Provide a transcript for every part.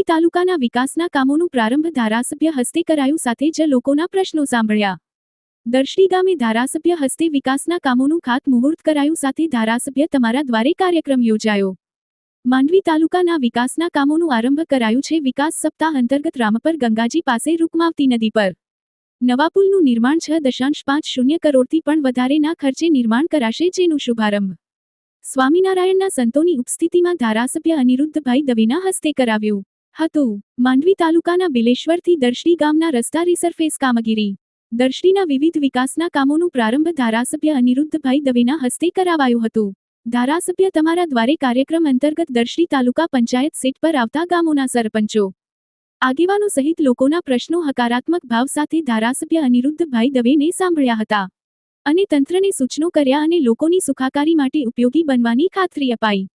માંડવી તાલુકાના વિકાસના કામોનું પ્રારંભ ધારાસભ્ય હસ્તે કરાયું સાથે જ લોકોના પ્રશ્નો સાંભળ્યા. દર્શડી ગામે ધારાસભ્ય હસ્તે વિકાસના કામોનું ખાતમુહૂર્ત કરાયું સાથે ધારાસભ્ય તમારા દ્વારે કાર્યક્રમ યોજાયો. માંડવી તાલુકાના વિકાસના કામોનું આરંભ કરાયું છે વિકાસ સપ્તાહ અંતર્ગત રામપર ગંગાજી પાસે રૂકમાવતી નદી પર. નવા પુલનું નિર્માણ છ દશાંશ પાંચ શૂન્ય કરોડથી પણ વધારેના ખર્ચે નિર્માણ કરાશે જેનું શુભારંભ. સ્વામિનારાયણના સંતોની ઉપસ્થિતિમાં ધારાસભ્ય અનિરુદ્ધભાઈ દવેના હસ્તે કરાવ્યું. હતું. માંડવી તાલુકાના બિલેશ્વરથી દર્શડી ગામના રસ્તા રિસરફેસ કામગીરી. દર્શડીના વિવિધ વિકાસના કામોનું પ્રારંભ ધારાસભ્ય અનિરુદ્ધભાઈ દવેના હસ્તે કરાવાયું હતું. ધારાસભ્ય તમારા દ્વારે કાર્યક્રમ અંતર્ગત દર્શડી તાલુકા પંચાયત સીટ પર આવતા ગામોના સરપંચો. આગેવાનો સહિત લોકોના પ્રશ્નો હકારાત્મક ભાવ સાથે ધારાસભ્ય અનિરુદ્ધભાઈ દવેને સાંભળ્યા હતા. અને તંત્રને સૂચનો કર્યા અને લોકોની સુખાકારી માટે ઉપયોગી બનવાની ખાતરી અપાઈ.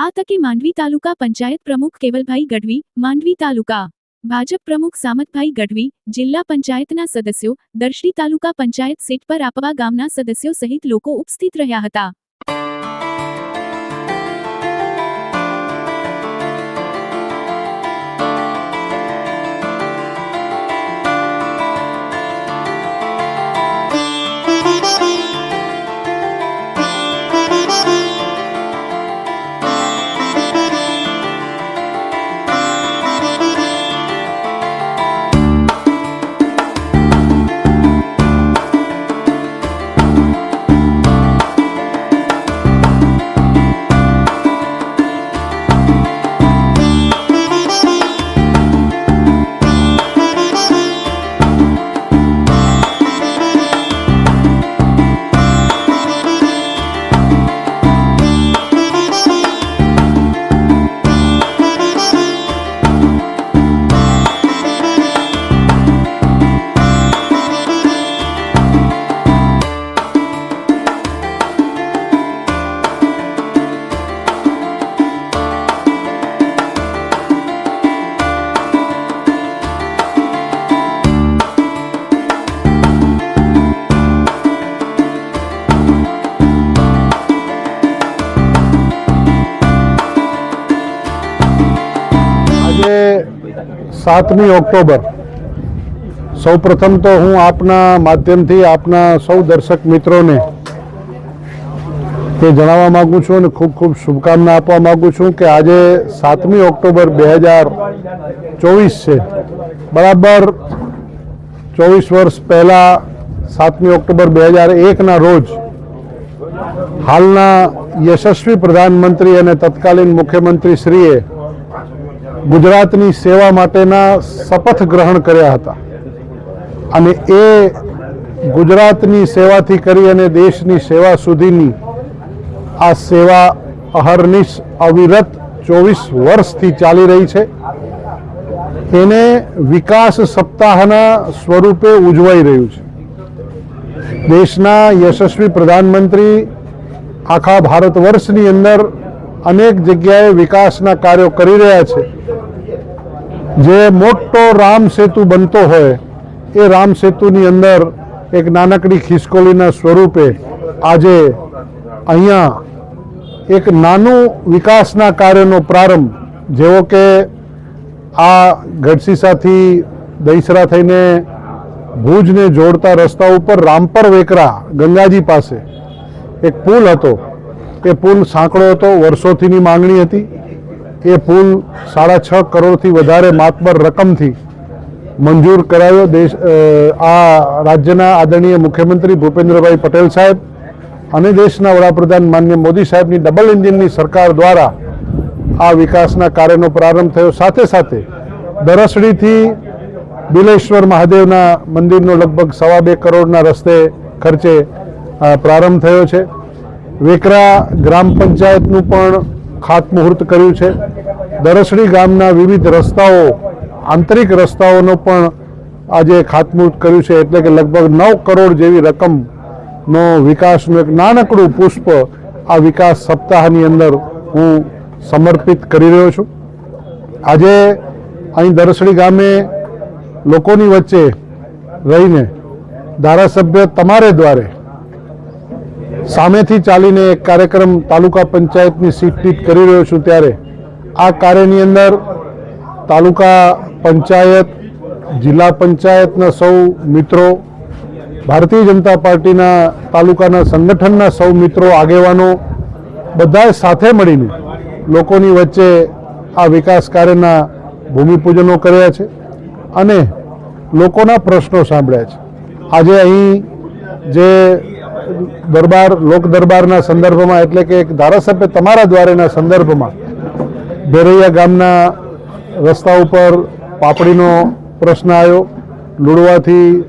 આ તકે માંડવી તાલુકા પંચાયત પ્રમુખ કેવલભાઈ ગઢવી, માંડવી તાલુકા ભાજપ પ્રમુખ સામતભાઈ ગઢવી, જિલ્લા પંચાયતના સદસ્યો, દર્શી તાલુકા પંચાયત સીટ પર આપવા ગામના સદસ્યો સહિત લોકો ઉપસ્થિત રહ્યા હતા. સાતમી ઓક્ટોબર. સૌપ્રથમ તો હું આપના માધ્યમથી આપના સૌ દર્શક મિત્રોને તે જણાવવા માગું છું અને ખૂબ ખૂબ શુભકામના આપવા માગું છું કે આજે સાતમી ઓક્ટોબર બે હજાર ચોવીસ છે. બરાબર ચોવીસ વર્ષ પહેલાં સાતમી ઓક્ટોબર બે હજાર એકના રોજ હાલના યશસ્વી પ્રધાનમંત્રી અને તત્કાલીન મુખ્યમંત્રી શ્રીએ ગુજરાતની સેવા માટેના શપથ ગ્રહણ કર્યા હતા. અને એ ગુજરાતની સેવાથી કરી અને દેશની સેવા સુધીની આ સેવા અહર્નિશ અવિરત ચોવીસ વર્ષથી ચાલી રહી છે. એને વિકાસ સપ્તાહના સ્વરૂપે ઉજવાઈ રહ્યું છે. દેશના યશસ્વી પ્રધાનમંત્રી આખા ભારત વર્ષની અંદર અનેક જગ્યાએ વિકાસના કાર્યો કરી રહ્યા છે. જે મોટો રામ સેતુ બનતો હોય, એ રામ સેતુની અંદર એક નાનકડી ખિસકોલીના સ્વરૂપે આજે અહીંયા એક નાનું વિકાસના કાર્યનો પ્રારંભ, જેવો કે આ ગઢસીસાથી દહીસરા થઈને ભુજને જોડતા રસ્તા ઉપર રામપર વેકરા ગંગાજી પાસે એક પુલ હતો. એ પુલ સાંકડો હતો, વર્ષોથીની માંગણી હતી. એ પુલ સાડા છ કરોડથી વધારે માતબર રકમથી મંજૂર કરાયો. દેશ આ રાજ્યના આદરણીય મુખ્યમંત્રી ભૂપેન્દ્રભાઈ પટેલ સાહેબ અને દેશના વડાપ્રધાન માન્ય મોદી સાહેબની ડબલ એન્જિનની સરકાર દ્વારા આ વિકાસના કાર્યનો પ્રારંભ થયો. સાથે સાથે દરસડીથી બિલેશ્વર મહાદેવના મંદિરનો લગભગ સવા બે કરોડના રસ્તે ખર્ચે પ્રારંભ થયો છે. વેકરા ગ્રામ પંચાયતનું પણ ખાતમુહૂર્ત કર્યું છે. દરસડી ગામના વિવિધ રસ્તાઓ, આંતરિક રસ્તાઓનો પણ આજે ખાતમુહૂર્ત કર્યું છે. એટલે કે લગભગ નવ કરોડ જેવી રકમનો વિકાસનું એક નાનકડું પુષ્પ આ વિકાસ સપ્તાહની અંદર હું સમર્પિત કરી રહ્યો છું. આજે અહીં દરસડી ગામે લોકોની વચ્ચે રહીને ધારાસભ્ય તમારે દ્વારે સામેથી ચાલીને એક કાર્યક્રમ તાલુકા પંચાયતની સીટ કરી રહ્યો છું ત્યારે આ કાર્યની અંદર તાલુકા પંચાયત, જિલ્લા પંચાયતના સૌ મિત્રો, ભારતીય જનતા પાર્ટીના તાલુકાના સંગઠનના સૌ મિત્રો, આગેવાનો બધાએ સાથે મળીને લોકોની વચ્ચે આ વિકાસ કાર્યના ભૂમિપૂજનો કર્યા છે અને લોકોના પ્રશ્નો સાંભળ્યા છે. આજે અહીં જે દરબાર, લોક દરબારના સંદર્ભમાં, એટલે કે એક ધારાસભ્ય તમારા દ્વારેના સંદર્ભમાં, ભેરૈયા ગામના રસ્તા ઉપર પાપડીનો પ્રશ્ન આવ્યો. લુડવાથી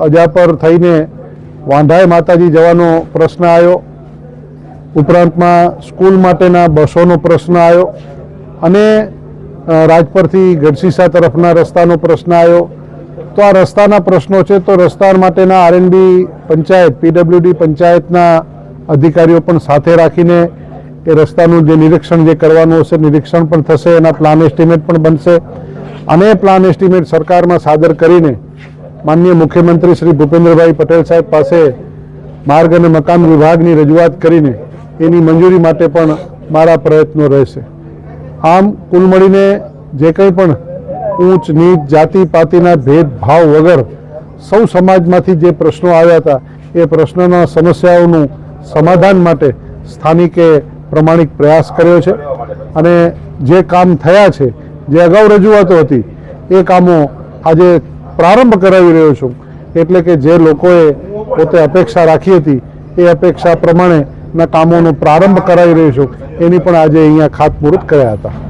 અજાપર થઈને વાંધાય માતાજી જવાનો પ્રશ્ન આવ્યો. ઉપરાંતમાં સ્કૂલ માટેના બસોનો પ્રશ્ન આવ્યો. અને રાજપરથી ગઢસીસા તરફના રસ્તાનો પ્રશ્ન આવ્યો. તો આ રસ્તાના પ્રશ્નો છે. તો રસ્તા માટેના આરએનબી પંચાયત પીડબ્લ્યુડી પંચાયતના અધિકારીઓ પણ સાથે રાખીને એ રસ્તાનું જે નિરીક્ષણ જે કરવાનું હશે, નિરીક્ષણ પણ થશે, એના પ્લાન એસ્ટિમેટ પણ બનશે. અને પ્લાન એસ્ટિમેટ સરકારમાં સાદર કરીને માનનીય મુખ્યમંત્રી શ્રી ભૂપેન્દ્રભાઈ પટેલ સાહેબ પાસે માર્ગ અને મકાન વિભાગની રજૂઆત કરીને એની મંજૂરી માટે પણ મારા પ્રયત્નો રહેશે. આમ, કુલ મળીને જે કંઈ પણ ઊંચ, નીચ, જાતિ, પાતિના ભેદભાવ વગર સૌ સમાજમાંથી જે પ્રશ્નો આવ્યા હતા, એ પ્રશ્નોના સમસ્યાઓનું સમાધાન માટે સ્થાનિકે પ્રમાણિક પ્રયાસ કર્યો છે અને જે કામ થયા છે, જે અગાઉ રજૂઆતો હતી, એ કામો આજે પ્રારંભ કરાવી રહ્યો છું. એટલે કે જે લોકોએ પોતે અપેક્ષા રાખી હતી, એ અપેક્ષા પ્રમાણેના કામોનો પ્રારંભ કરાવી રહ્યો છું. એની પણ આજે અહીંયા ખાતમુહૂર્ત કર્યા હતા.